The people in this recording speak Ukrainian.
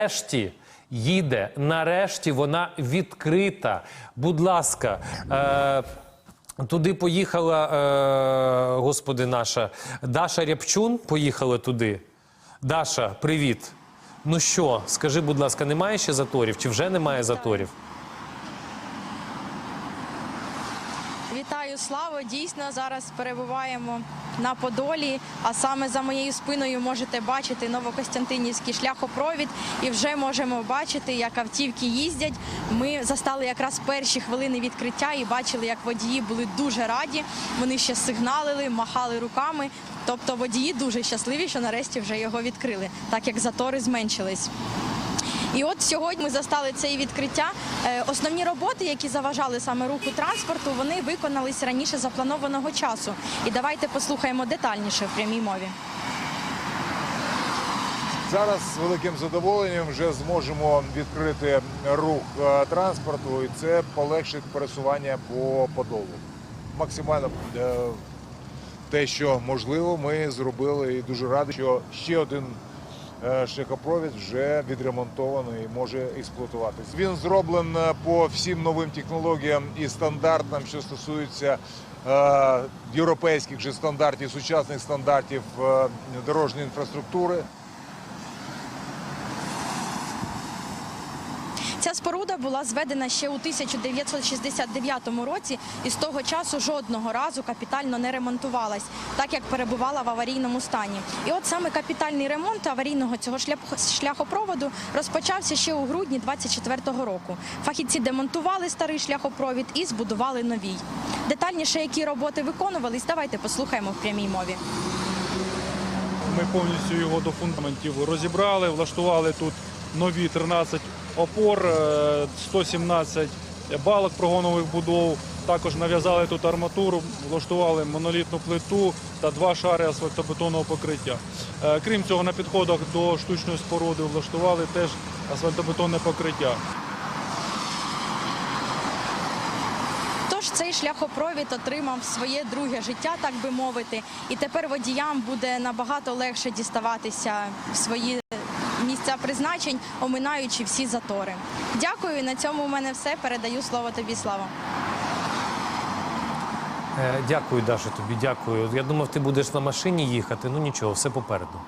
Нарешті їде, нарешті вона відкрита. Будь ласка, е, туди поїхала, е, господи, наша Даша Рябчун. Поїхала туди. Даша, привіт. Ну що, скажи, будь ласка, немає ще заторів? Чи вже немає заторів? Вітаю, Славо! Дійсно, зараз перебуваємо на Подолі, а саме за моєю спиною можете бачити Новокостянтинівський шляхопровід, і вже можемо бачити, як автівки їздять. Ми застали якраз перші хвилини відкриття і бачили, як водії були дуже раді. Вони ще сигналили, махали руками. Тобто водії дуже щасливі, що нарешті вже його відкрили, так як затори зменшились. І от сьогодні ми застали це і відкриття. Е, Основні роботи, які заважали саме руху транспорту, вони виконались раніше запланованого часу. І давайте послухаємо детальніше в прямій мові. Зараз з великим задоволенням вже зможемо відкрити рух е, транспорту, і це полегшить пересування по Подолу. Максимально е, те, що можливо, ми зробили і дуже радий, що ще один шляхопровід вже відремонтований і може експлуатуватись. Він зроблений по всім новим технологіям і стандартам, що стосуються е, європейських же стандартів, сучасних стандартів е, дорожньої інфраструктури. Споруда була зведена ще у 1969 році, і з того часу жодного разу капітально не ремонтувалась, так як перебувала в аварійному стані. І от саме капітальний ремонт аварійного цього шляхопроводу розпочався ще у грудні 24-го року. Фахівці демонтували старий шляхопровід і збудували новий. Детальніше, які роботи виконувались, давайте послухаємо в прямій мові. Ми повністю його до фундаментів розібрали, влаштували тут нові 13 опор, е, 117 балок прогонових будов. Також нав'язали тут арматуру, влаштували монолітну плиту та два шари асфальтобетонного покриття. Е, Крім цього, на підходах до штучної споруди влаштували теж асфальтобетонне покриття. Тож цей шляхопровід отримав своє друге життя, так би мовити, і тепер водіям буде набагато легше діставатися в свої місця призначень, оминаючи всі затори. Дякую. На цьому у мене все. Передаю слово тобі, Слава. Е, дякую, Даша, тобі дякую. Я думав, ти будеш на машині їхати. Ну нічого, все попереду.